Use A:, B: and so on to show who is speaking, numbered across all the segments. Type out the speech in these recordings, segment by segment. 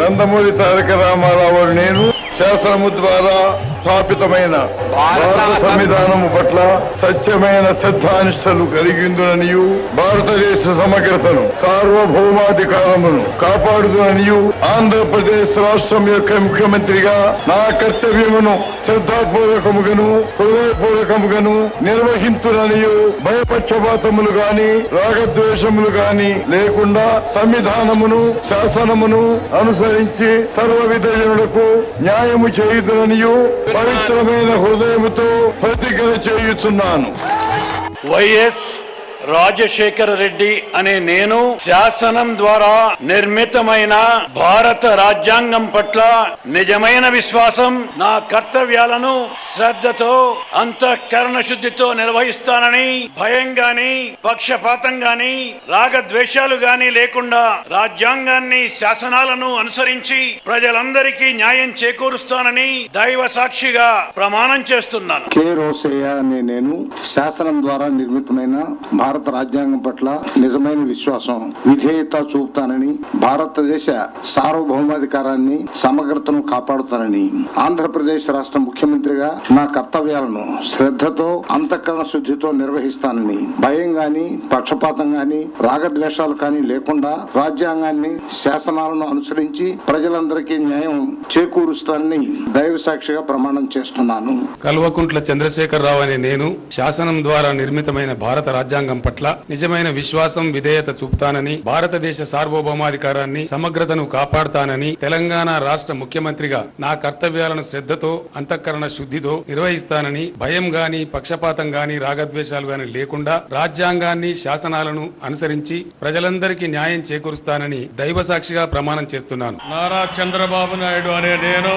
A: నందమూరి తారక రామారావు నేను శాసనము ద్వారా స్థాపితమైన భారత సంవిధానము పట్ల సత్యమైన శ్రద్ధానిష్టలు కలిగిందుననియు భారతదేశ సమగ్రతను సార్వభౌమాధికారమును కాపాడుదుననియు ఆంధ్రప్రదేశ్ రాష్ట్రం యొక్క ముఖ్యమంత్రిగా నా కర్తవ్యమును శ్రద్ధాపూర్వకముగాను హృదయపూర్వకముగాను నిర్వహించుననియు భయపక్షపాతములు గాని రాగద్వేషములు గాని లేకుండా సంవిధానమును శాసనమును అనుసరించి సర్వ విధజనులకు న్యాయము చేయుదుననియు పవిత్రమైన హృదయముతో ప్రతిజ్ఞ చేయుచున్నాను.
B: వైఎస్ రాజశేఖర రెడ్డి అనే నేను శాసనం ద్వారా నిర్మితమైన భారత రాజ్యాంగం పట్ల నిజమైన విశ్వాసం నా కర్తవ్యాలను శ్రద్ధతో అంతఃకరణ శుద్ధితో నిర్వహిస్తానని భయం గాని పక్షపాతం గాని రాగద్వేషాలు గాని లేకుండా రాజ్యాంగాన్ని శాసనాలను అనుసరించి ప్రజలందరికీ న్యాయం చేకూరుస్తానని దైవ సాక్షిగా ప్రమాణం చేస్తున్నాను.
C: కే. రోసయ్య అనే నేను శాసనం ద్వారా నిర్మితమైన భారత భారత రాజ్యాంగం పట్ల నిజమైన విశ్వాసం విధేయత చూపుతానని భారతదేశ సార్వభౌమాధికారాన్ని సమగ్రతను కాపాడుతానని ఆంధ్రప్రదేశ్ రాష్ట్ర ముఖ్యమంత్రిగా నా కర్తవ్యాలను శ్రద్ధతో అంతఃకరణ శుద్ధితో నిర్వహిస్తానని భయం గాని పక్షపాతం గాని రాగద్వేషాలు కానీ లేకుండా రాజ్యాంగాన్ని శాసనాలను అనుసరించి ప్రజలందరికీ న్యాయం చేకూరుస్తానని దైవ సాక్షిగా ప్రమాణం చేస్తున్నాను.
D: కల్వకుంట్ల చంద్రశేఖరరావు అనే నేను శాసనం ద్వారా నిర్మితమైన భారత రాజ్యాంగం పట్ల నిజమైన విశ్వాసం విధేయత చూపుతానని భారతదేశ సార్వభౌమాధికారాన్ని సమగ్రతను కాపాడుతానని తెలంగాణ రాష్ట్ర ముఖ్యమంత్రిగా నా కర్తవ్యాలను శ్రద్ధతో అంతఃకరణ శుద్ధితో నిర్వహిస్తానని భయం గాని పక్షపాతం గాని రాగద్వేషాలు గాని లేకుండా రాజ్యాంగాన్ని శాసనాలను అనుసరించి ప్రజలందరికీ న్యాయం చేకూరుస్తానని దైవ సాక్షిగా ప్రమాణం చేస్తున్నాను.
E: నారా చంద్రబాబు నాయుడు అనే నేను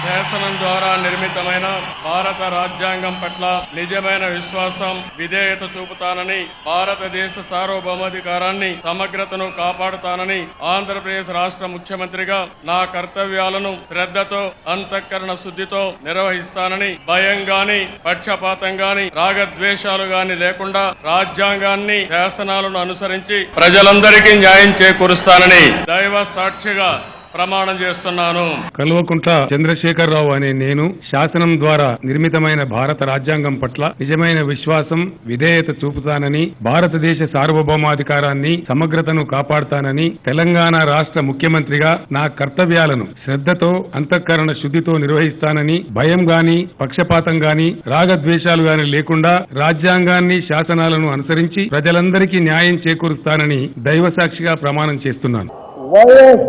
E: శాసనం ద్వారా నిర్మితమైన భారత రాజ్యాంగం పట్ల నిజమైన విశ్వాసం విధేయత చూపుతానని భారతదేశ సార్వభౌమాధికారాన్ని సమగ్రతను కాపాడుతానని ఆంధ్రప్రదేశ్ రాష్ట్ర ముఖ్యమంత్రిగా నా కర్తవ్యాలను శ్రద్ధతో అంతఃకరణ శుద్ధితో నిర్వహిస్తానని భయం గాని పక్షపాతం గాని రాగద్వేషాలు గాని లేకుండా రాజ్యాంగాన్ని శాసనాలను అనుసరించి ప్రజలందరికీ న్యాయం చేకూరుస్తానని దైవ సాక్షిగా ప్రమాణం చేస్తున్నాను.
D: కల్వకుంట్ల చంద్రశేఖరరావు అనే నేను శాసనం ద్వారా నిర్మితమైన భారత రాజ్యాంగం పట్ల నిజమైన విశ్వాసం విధేయత చూపుతానని భారతదేశ సార్వభౌమాధికారాన్ని సమగ్రతను కాపాడుతానని తెలంగాణ రాష్ట్ర ముఖ్యమంత్రిగా నా కర్తవ్యాలను శ్రద్ధతో అంతఃకరణ శుద్ధితో నిర్వహిస్తానని భయం గాని పక్షపాతం గాని రాగద్వేషాలు గాని లేకుండా రాజ్యాంగాన్ని శాసనాలను అనుసరించి ప్రజలందరికీ న్యాయం చేకూరుస్తానని దైవ సాక్షిగా ప్రమాణం చేస్తున్నాను.
F: వైఎస్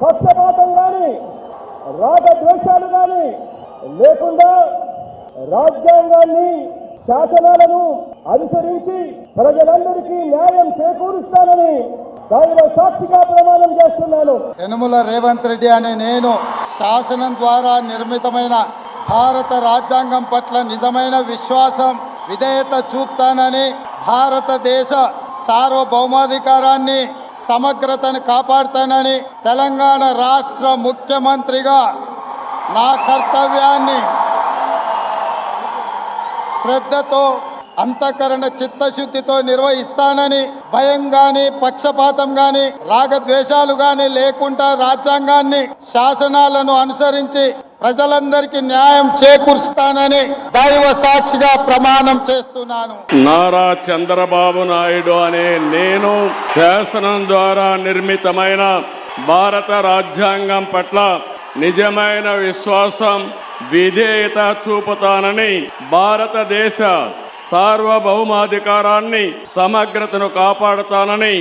F: పక్షపాతం కానీ రాగద్వేషాలు కానీ లేకుండా రాజ్యాంగాన్ని శాసనాలను అనుసరించి ప్రజలందరికీ న్యాయం చేకూరుస్తానని దానిలో సాక్షిగా ప్రమాణం చేస్తున్నాను.
G: యనుమల రేవంత్ రెడ్డి అనే నేను శాసనం ద్వారా నిర్మితమైన భారత రాజ్యాంగం పట్ల నిజమైన విశ్వాసం విధేయత చూపుతానని భారతదేశ సార్వభౌమాధికారాన్ని సమగ్రతను కాపాడుతానని తెలంగాణ రాష్ట్ర ముఖ్యమంత్రిగా నా కర్తవ్యాన్ని శ్రద్ధతో అంతఃకరణ చిత్తశుద్ధితో నిర్వహిస్తానని భయం గాని పక్షపాతం గాని రాగద్వేషాలు గాని లేకుండా రాజ్యాంగాన్ని శాసనాలను అనుసరించి ప్రజలందరికీ న్యాయం చేకూరుస్తానని దైవ సాక్షిగా ప్రమాణం చేస్తున్నాను.
E: నారా చంద్రబాబు నాయుడు అనే నేను శాసనం ద్వారా నిర్మితమైన భారత రాజ్యాంగం పట్ల నిజమైన విశ్వాసం విధేయత చూపుతానని భారతదేశ సార్వభౌమాధికారాన్ని సమగ్రతను కాపాడుతానని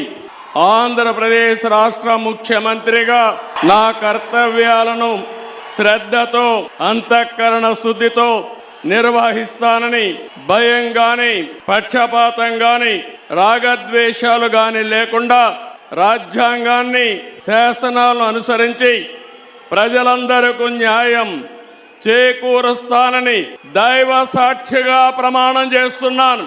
E: ఆంధ్రప్రదేశ్ రాష్ట్ర ముఖ్యమంత్రిగా నా కర్తవ్యాలను శ్రద్ధతో అంతఃకరణ శుద్ధితో నిర్వహిస్తానని భయం గాని పక్షపాతం గాని రాగద్వేషాలు గాని లేకుండా రాజ్యాంగాన్ని శాసనాలను అనుసరించి ప్రజలందరికీ న్యాయం చేకూరుస్తానని దైవ సాక్షిగా ప్రమాణం చేస్తున్నాను.